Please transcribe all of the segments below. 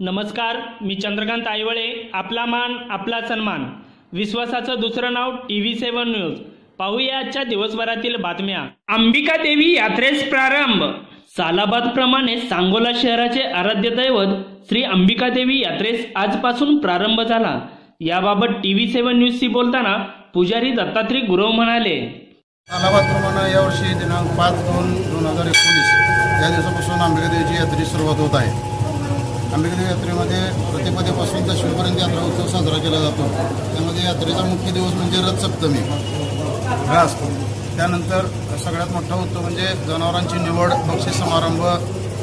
नमस्कार मी चंद्रकांत आयवळे आपला मान आपला सन्मान. विश्वासाचं दुसरं नाव टी व्ही सेवन न्यूज. पाहूया आजच्या दिवसभरातील बातम्या. अंबिका देवी यात्रेस प्रारंभ. सालाबाद प्रमाणे सांगोला शहराचे आराध्य दैवत श्री अंबिका देवी यात्रेस आजपासून प्रारंभ झाला. याबाबत टी व्ही सेवन न्यूजशी बोलताना पुजारी दत्तात्रय गुरव म्हणाले. यावर्षी दिनांक पाच दोन दोन हजार एकोणीस या दिवसापासून अंबिकादेवीची यात्रेची सुरुवात होत आहे. अंबिकादेवी यात्रेमध्ये प्रतिपदेपासून दशमीपर्यंत यात्रा उत्सव साजरा केला जातो. त्यामध्ये यात्रेचा मुख्य दिवस म्हणजे रथसप्तमी. हा असतो त्यानंतर सगळ्यात मोठा उत्सव म्हणजे जनावरांची निवड बक्षीस समारंभ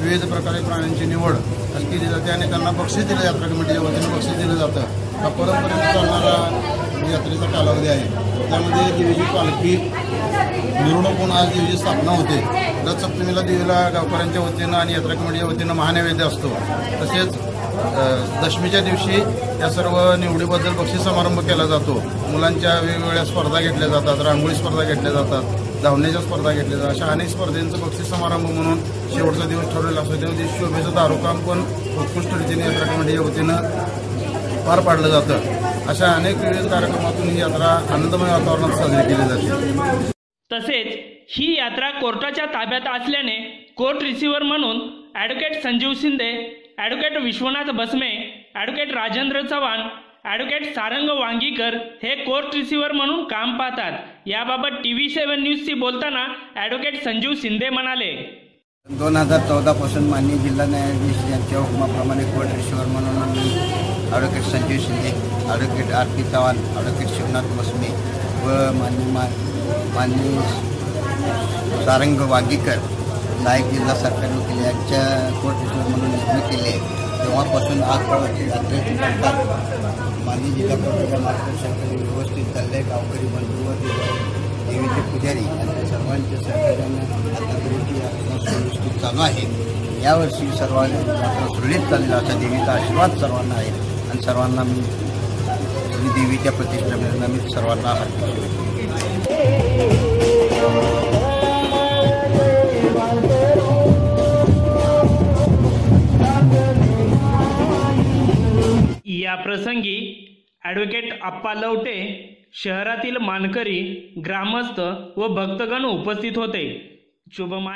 विविध प्रकारे प्राण्यांची निवड. अशी केली जाते आणि त्यांना बक्षीस दिलं यात्रा कमिटीच्या वतीने बक्षीस दिलं जातं. हा परंपरेने चालणारा यात्रेचा कालावधी आहे. त्यामध्ये देवीची पालखी मिरवणूक होऊन आज देवीची स्थापना होते रथसप्तमीला देवीला गावकऱ्यांच्या वतीनं आणि यात्रा कमिटीच्या वतीनं महानैवेद्य असतो. तसेच दशमीच्या दिवशी या सर्व निवडीबद्दल बक्षीस समारंभ केला जातो. मुलांच्या वेगवेगळ्या स्पर्धा घेतल्या जातात रांगोळी स्पर्धा घेतल्या जातात धावण्याच्या स्पर्धा घेतल्या जातात. अशा अनेक स्पर्धेंचं बक्षीस समारंभ म्हणून शेवटचा दिवस ठरवलेला असतो. त्या दिवशी शोभेचं दारोकाम पण उत्कृष्ट रीतीने यात्रा कमिटीच्या वतीनं पार पाडलं जातं. अशा अनेक विविध कार्यक्रमातून ही यात्रा आनंदमय वातावरणात साजरी केली जाते. तसेच ही यात्रा कोर्टाच्या ताब्यात असल्याने कोर्ट रिसिव्हर म्हणून advocate Sanjeev Shinde advocate Vishwanath Basme advocate Rajendra Chavan advocate Sarang Wangikar हे कोर्ट रिसिव्हर म्हणून काम पाहतात. याबाबत टी व्ही सेवन न्यूजशी बोलताना ॲडव्होकेट संजीव शिंदे म्हणाले दोन हजार चौदापासून माननीय जिल्हा न्यायाधीश यांच्या हुकुमाप्रमाणे कोर्ट रिसिव्हर म्हणून advocate Sanjay Shinde advocate R P Chavan advocate Shivnath Masme व माननीय मा माननीय सारंग वागीकर नायक जिल्हा सरकारने वकील यांच्या कोर्ट म्हणून नेमणूक केली. आहे तेव्हापासून आजपर्यंत यात्रेची करतात माननीय जिल्हा कोर्टाच्या मार्गदर्शनाखाली व्यवस्थित चालले गावकरी बंधू व देवीचे पुजारी यांच्या सर्वांच्या सहकार्यानं आतापर्यंत यात्रा सुव्यवस्थित चालू आहे. यावर्षी सर्वांनी यात्रा सुरळीत चालेल असा देवीचा आशीर्वाद सर्वांना आहे. आणि सर्वांना मी श्री देवीच्या प्रतिष्ठापनेला मी सर्वांना या प्रसंगी ॲडव्होकेट आप्पा लवटे शहरातील मानकरी ग्रामस्थ व भक्तगण उपस्थित होते. शुभम